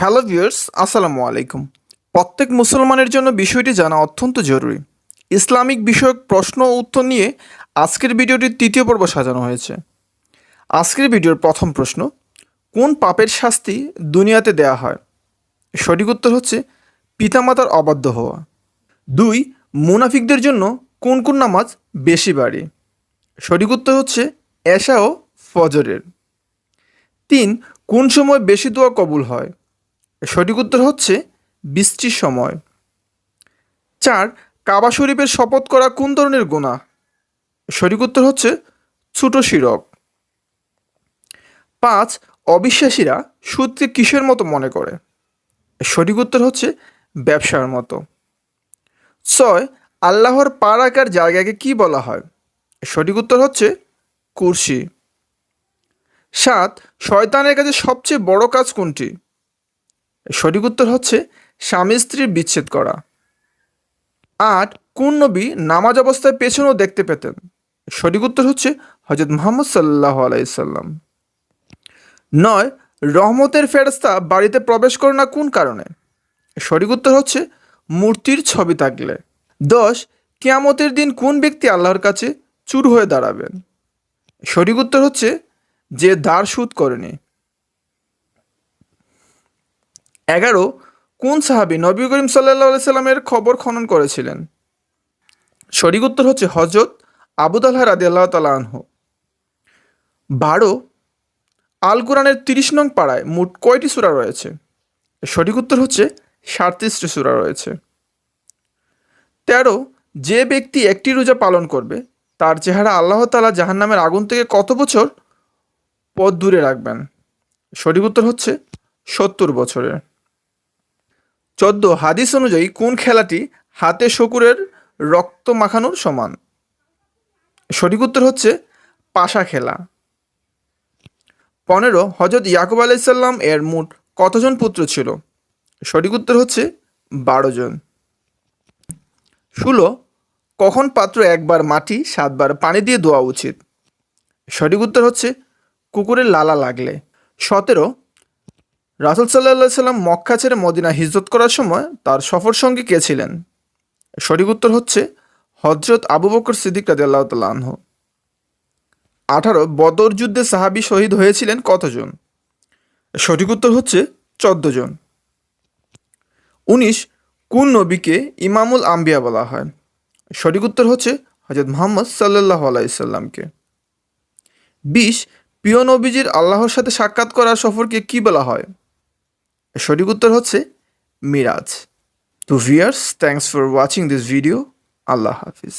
Hello viewers আসসালামু আলাইকুম। প্রত্যেক মুসলমানের জন্য বিষয়টি জানা অত্যন্ত জরুরি। ইসলামিক বিষয়ক প্রশ্ন ও উত্তর নিয়ে আজকের ভিডিওটির তৃতীয় পর্ব সাজানো হয়েছে। আজকের ভিডিওর প্রথম প্রশ্ন, কোন পাপের শাস্তি দুনিয়াতে দেয়া হয়? সঠিক উত্তর হচ্ছে, পিতামাতার অবাধ্য হওয়া। দুই, মুনাফিকদের জন্য কোন কোন নামাজ বেশি বাড়ে? সঠিক উত্তর হচ্ছে, এশা ও ফজরের। তিন, কোন সময় বেশি দোয়া কবুল হয়? সঠিক উত্তর হচ্ছে বৃষ্টির সময়। চার, কাবা শরীফের শপথ করা কোন ধরনের গুণা সঠিক উত্তর হচ্ছে ছোট শিরক। পাঁচ, অবিশ্বাসীরা সুদকে কিসের মতো মনে করে? সঠিক উত্তর হচ্ছে ব্যবসার মতো। ছয়, আল্লাহর পা রাখার জায়গাকে কি বলা হয়? সঠিক উত্তর হচ্ছে কুরসি। সাত, শয়তানের কাছে সবচেয়ে বড় কাজ কোনটি? সঠিক উত্তর হচ্ছে স্বামী স্ত্রীর বিচ্ছেদ করা। আট কোন নবী নামাজ অবস্থায় পেছনেও দেখতে পেতেন? সঠিক উত্তর হচ্ছে হজরত মোহাম্মদ সাল্লাহ আলাইসাল্লাম নয়, রহমতের ফেরস্তা বাড়িতে প্রবেশ করে না কোন কারণে? সঠিক উত্তর হচ্ছে মূর্তির ছবি থাকলে। দশ, কেয়ামতের দিন কোন ব্যক্তি আল্লাহর কাছে চুর হয়ে দাঁড়াবেন? সঠিক উত্তর হচ্ছে যে দ্বার সুদ করেনি। এগারো, কোন সাহাবি নবী করিম সাল্লা সাল্লামের খবর খনন করেছিলেন? সঠিক উত্তর হচ্ছে হজরত আবুদাল্লাহ রাদি আল্লাহ তালা আনহু। বারো আল কোরআনের তিরিশ নং পাড়ায় মোট কয়টি সূরা রয়েছে? সঠিক উত্তর হচ্ছে সাতত্রিশটি সূরা রয়েছে। তেরো, যে ব্যক্তি একটি রোজা পালন করবে, তার চেহারা আল্লাহ তালা জাহান্নামের আগুন থেকে কত বছর পথ দূরে রাখবেন? সঠিক উত্তর হচ্ছে সত্তর বছরের। চোদ্দ, হাদিস অনুযায়ী কোন খেলাটি হাতে শকুরের রক্ত মাখানোর সমান? সঠিক উত্তর হচ্ছে পাশা খেলা। পনেরো হজরত ইয়াকুব আলাইসাল্লাম এর মোট কতজন পুত্র ছিল? সঠিক উত্তর হচ্ছে বারো জন। ষোলো, কখন পাত্র একবার মাটি, সাতবার পানি দিয়ে ধোয়া উচিত? সঠিক উত্তর হচ্ছে কুকুরের লালা লাগলে। সতেরো রাসুল সাল্লাহ সাল্লাম মক্কা ছেড়ে মদিনা হিজরত করার সময় তার সফর সঙ্গী কে ছিলেন? সঠিক উত্তর হচ্ছে হজরত আবু বকর সিদ্দিক রাজি আল্লাহ তাল্লাহ আঠারো, বদর যুদ্ধে সাহাবি শহীদ হয়েছিলেন কতজন? সঠিক উত্তর হচ্ছে চোদ্দ জন। উনিশ, কোন নবীকে ইমামুল আম্বিয়া বলা হয়? সঠিক উত্তর হচ্ছে হজরত মোহাম্মদ সাল্লাহ আলাইসাল্লামকে বিশ, প্রিয় নবীজির আল্লাহর সাথে সাক্ষাৎ করার সফরকে কি বলা হয়? সঠিক উত্তর হচ্ছে মিরাজ। তো viewers thanks for watching this video Allah Hafiz.